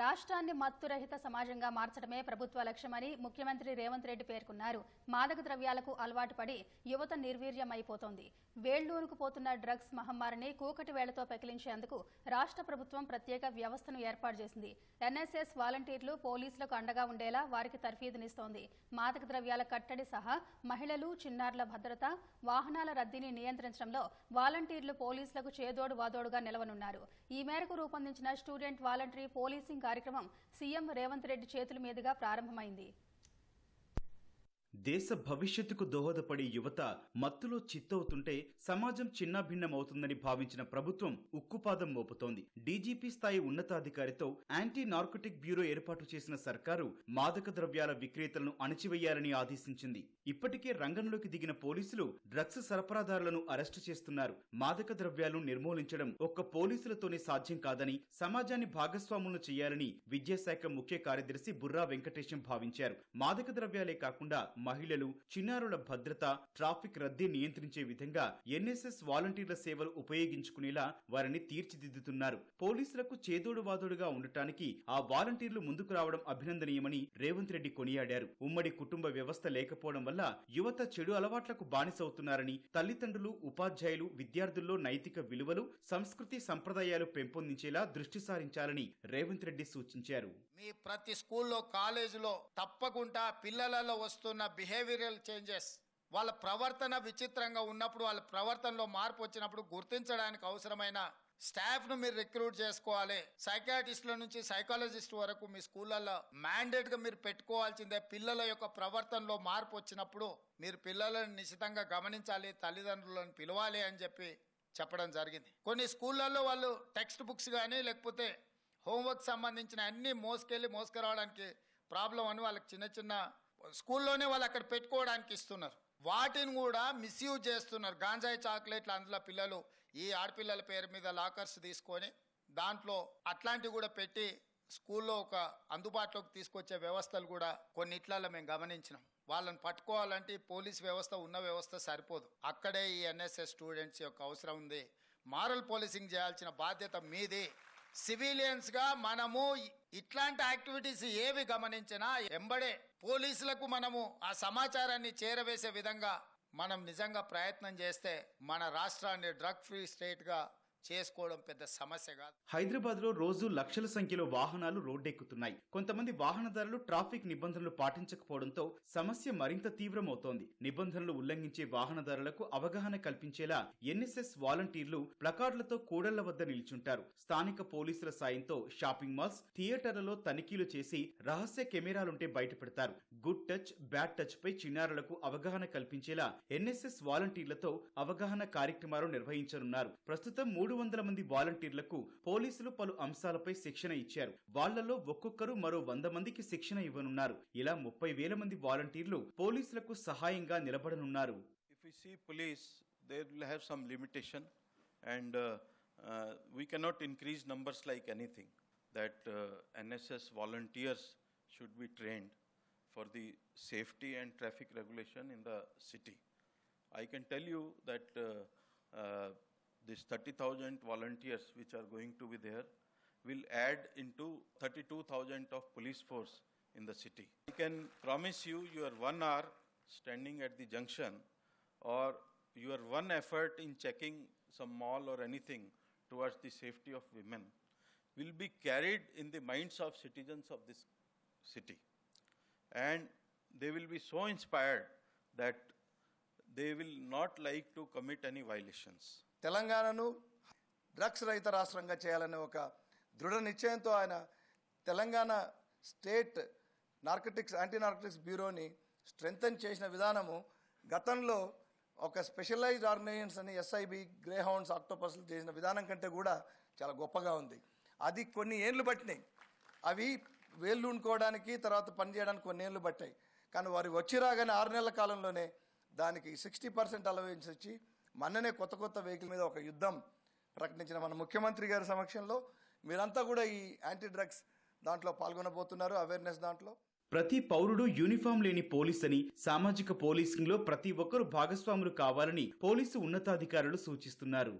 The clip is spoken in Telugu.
రాష్ట్రాన్ని మత్తురహిత సమాజంగా మార్చడమే ప్రభుత్వ లక్ష్యమని ముఖ్యమంత్రి రేవంత్ రెడ్డి పేర్కొన్నారు. మాదక ద్రవ్యాలకు అలవాటు పడి యువత నిర్వీర్యమైపోతోంది. వేళ్ళూరుకు పోతున్న డ్రగ్స్ మహమ్మారిని కూకటి వేళ్ళతో పెకిలించేందుకు రాష్ట్ర ప్రభుత్వం ప్రత్యేక వ్యవస్థను ఏర్పాటు చేసింది. ఎన్ఎస్ఎస్ వాలంటీర్లు పోలీసులకు అండగా ఉండేలా వారికి తర్ఫీదునిస్తోంది. మాదక ద్రవ్యాల కట్టడి సహా మహిళలు చిన్నారుల భద్రత వాహనాల రద్దీని నియంత్రించడంలో వాలంటీర్లు పోలీసులకు చేదోడు వాదోడుగా నిలవనున్నారు. ఈ మేరకు రూపొందించిన స్టూడెంట్ వాలంటరీ పోలీసింగ్ కార్యక్రమం సీఎం రేవంత్ రెడ్డి చేతుల మీదుగా ప్రారంభమైంది. దేశ భవిష్యత్తుకు దోహదపడే యువత మత్తులో చిత్తవుతుంటే సమాజం చిన్నాభిన్నమవుతుందని భావించిన ప్రభుత్వం ఉక్కుపాదం మోపుతోంది. డీజీపీ స్థాయి ఉన్నతాధికారితో యాంటీ నార్కోటిక్ బ్యూరో ఏర్పాటు చేసిన సర్కారు మాదక ద్రవ్యాల విక్రేతలను అణచివేయాలని ఆదేశించింది. ఇప్పటికే రంగంలోకి దిగిన పోలీసులు డ్రగ్స్ సరఫరాదారులను అరెస్టు చేస్తున్నారు. మాదక ద్రవ్యాలను నిర్మూలించడం ఒక్క పోలీసులతోనే సాధ్యం కాదని సమాజాన్ని భాగస్వాములను చేయాలని విద్యాశాఖ ముఖ్య కార్యదర్శి బుర్రా వెంకటేశం భావించారు. మాదక ద్రవ్యాలే కాకుండా మహిళలు చిన్నారుల భద్రత ట్రాఫిక్ రద్దీ నియంత్రించే విధంగా ఎన్ఎస్ఎస్ వాలంటీర్ల సేవలు ఉపయోగించుకునేలా వారిని తీర్చిదిద్దుతున్నారు. పోలీసులకు చేదోడు వాదోడుగా ఉండటానికి ఆ వాలంటీర్లు ముందుకు రావడం అభినందనీయమని రేవంత్ రెడ్డి కొనియాడారు. ఉమ్మడి కుటుంబ వ్యవస్థ లేకపోవడం వల్ల యువత చెడు అలవాట్లకు బానిసవుతున్నారని తల్లిదండ్రులు ఉపాధ్యాయులు విద్యార్థుల్లో నైతిక విలువలు సంస్కృతి సంప్రదాయాలు పెంపొందించేలా దృష్టి సారించాలని రేవంత్ రెడ్డి సూచించారు. మీ ప్రతి స్కూల్లో కాలేజీలో తప్పకుండా పిల్లలలో వస్తున్న బిహేవియరల్ చేంజెస్ వాళ్ళ ప్రవర్తన విచిత్రంగా ఉన్నప్పుడు వాళ్ళ ప్రవర్తనలో మార్పు వచ్చినప్పుడు గుర్తించడానికి అవసరమైన స్టాఫ్ను మీరు రిక్రూట్ చేసుకోవాలి. సైకాటిస్టుల నుంచి సైకాలజిస్ట్ వరకు మీ స్కూళ్ళల్లో మ్యాండేట్గా మీరు పెట్టుకోవాల్సిందే. పిల్లల యొక్క ప్రవర్తనలో మార్పు వచ్చినప్పుడు మీరు పిల్లలను నిశితంగా గమనించాలి తల్లిదండ్రులను పిలవాలి అని చెప్పి చెప్పడం జరిగింది. కొన్ని స్కూళ్ళల్లో వాళ్ళు టెక్స్ట్ బుక్స్ కానీ లేకపోతే హోంవర్క్ సంబంధించిన అన్ని మోసుకెళ్ళి మోసుకురావడానికి ప్రాబ్లం అని వాళ్ళకి చిన్న చిన్న స్కూల్లోనే వాళ్ళు అక్కడ పెట్టుకోవడానికి ఇస్తున్నారు. వాటిని కూడా మిస్యూజ్ చేస్తున్నారు. గాంజాయి చాక్లెట్లు అందులో పిల్లలు ఈ ఆడపిల్లల పేరు మీద లాకర్స్ తీసుకొని దాంట్లో అట్లాంటివి కూడా పెట్టి స్కూల్లో ఒక అందుబాటులోకి తీసుకొచ్చే వ్యవస్థలు కూడా కొన్నిట్లలో మేము గమనించినాం. వాళ్ళని పట్టుకోవాలంటే పోలీస్ వ్యవస్థ ఉన్న వ్యవస్థ సరిపోదు. అక్కడే ఈ ఎన్ఎస్ఎస్ స్టూడెంట్స్ యొక్క అవసరం ఉంది. మారల్ పోలీసింగ్ చేయాల్సిన బాధ్యత మీది. సివిలియన్స్గా మనము ఇట్లాంటి యాక్టివిటీస్ ఏవి గమనించినా ఎంబడే పోలీసులకు మనము ఆ సమాచారాన్ని చేరవేసే విధంగా మనం నిజంగా ప్రయత్నం చేస్తే మన రాష్ట్రాన్ని డ్రగ్ ఫ్రీ స్టేట్గా చేసుకోవడం పెద్ద సమస్య కాదు. హైదరాబాద్లో రోజు లక్షల సంఖ్యలో వాహనాలు రోడ్డెక్కుతున్నాయి. కొంతమంది వాహనదారులు ట్రాఫిక్ నిబంధనలు పాటించకపోవడంతో సమస్య మరింత తీవ్రమవుతోంది. నిబంధనలు ఉల్లంఘించే వాహనదారులకు అవగాహన కల్పించేలా ఎన్ఎస్ఎస్ వాలంటీర్లు ప్లకార్డులతో కూడళ్ళ వద్ద నిల్చుంటారు. స్థానిక పోలీసుల సాయంతో షాపింగ్ మాల్స్ థియేటర్లలో తనిఖీలు చేసి రహస్య కెమెరాలుంటే బయటపెడతారు. గుడ్ టచ్ బ్యాడ్ టచ్ పై చిన్నారులకు అవగాహన కల్పించేలా ఎన్ఎస్ఎస్ వాలంటీర్లతో అవగాహన కార్యక్రమాలు నిర్వహించనున్నారు. ప్రస్తుతం మూడు వందల మంది వాలంటీర్లకు పోలీసులు పలు అంశాలపై శిక్షణ ఇచ్చారు వాళ్ళలో ఒక్కొక్కరు మరో వంద మందికి శిక్షణ ఇవ్వనున్నారు ఇలా ముప్పై వేల మంది వాలంటీర్లు పోలీసులకు సహాయంగా నిలబడనున్నారు If we see police, they will have some limitation, and uh, uh, we cannot increase numbers like anything. That uh, NSS volunteers should be trained for the safety and traffic regulation in the city. I can tell you that uh, uh, this 30,000 volunteers which are going to be there will add into 32,000 of police force in the city. I can promise you your one hour standing at the junction or your one effort in checking some mall or anything towards the safety of women will be carried in the minds of citizens of this city. And they will be so inspired that they will not like to commit any violations. తెలంగాణను డ్రగ్స్ రహిత రాష్ట్రంగా చేయాలనే ఒక దృఢ నిశ్చయంతో ఆయన Telangana state narcotics anti narcotics బ్యూరోని strengthen చేసిన విధానము గతంలో ఒక స్పెషలైజ్డ్ ఆర్గనైజేషన్స్ అని ఎస్ఐబి గ్రే హౌండ్స్ ఆక్టోపస్లు చేసిన విధానం కంటే కూడా చాలా గొప్పగా ఉంది. అది కొన్ని ఏళ్ళు పట్టినాయి. అవి వేళ్ళు ఉండుకోవడానికి తర్వాత పనిచేయడానికి కొన్ని ఏళ్ళు పట్టాయి కానీ వారు వచ్చి రాగానే ఆరు నెలల కాలంలోనే దానికి సిక్స్టీ పర్సెంట్ అలవెన్స్ వచ్చి మొన్ననే కొత్త కొత్త వెహికల్ మీద ఒక యుద్ధం ప్రకటించిన మన ముఖ్యమంత్రి గారి సమక్షంలో మీరంతా కూడా ఈ యాంటీ డ్రగ్స్ దాంట్లో పాల్గొనబోతున్నారు అవేర్నెస్ దాంట్లో. ప్రతి పౌరుడు యూనిఫామ్ లేని పోలీస్ అని సామాజిక పోలీసింగ్లో ప్రతి ఒక్కరూ భాగస్వాములు కావాలని పోలీసు ఉన్నతాధికారులు సూచిస్తున్నారు.